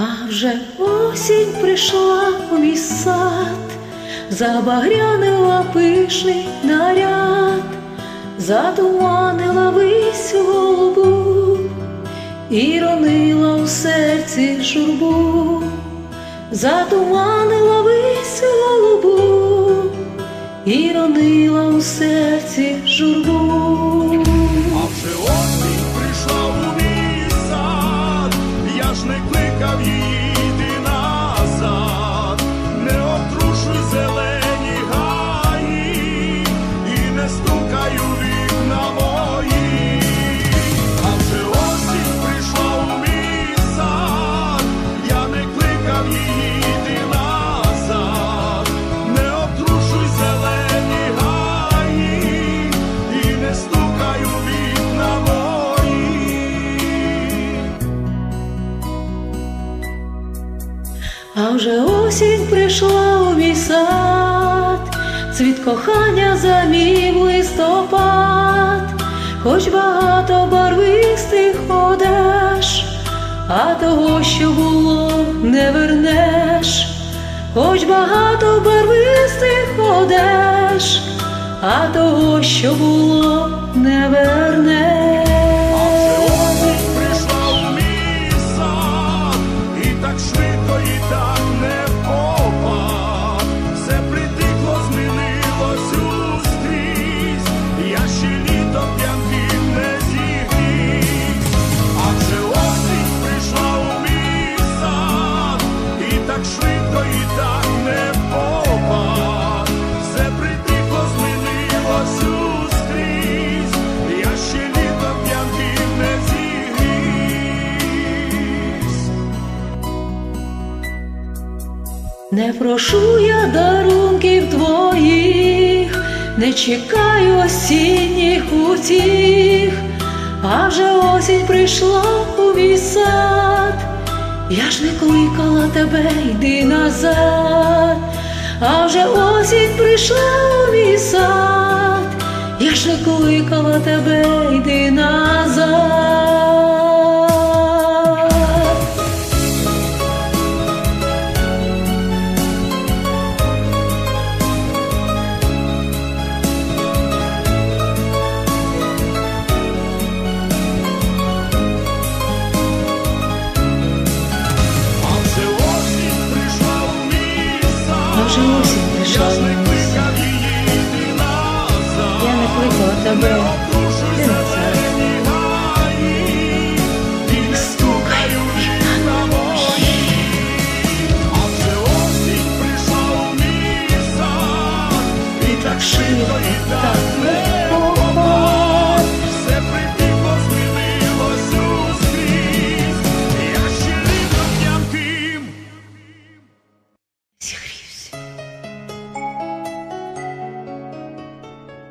А вже осінь прийшла у мій сад, забагрянила пишний наряд, затуманила вись голубу і ронила у серці журбу, затуманила вись голубу і ронила у серці журбу. А вже осінь прийшла у мій сад, цвіт кохання замів листопад, хоч багато барвистих одеж, а того, що було, не вернеш, хоч багато барвистих одеж, а того, що було, не вернеш. Швидко, і так не попад. Все притихло, змінилось ускрізь, я ще літо п'янким не зігрівсь. Не прошу я дарунків твоїх, не чекаю осінніх утіх, а вже осінь прийшла у мій сад, я ж не кликала тебе, йди назад, а вже осінь прийшла у мій сад, я ж не кликала тебе, йди назад. Її осінь прийшла. Я не кликала тебе.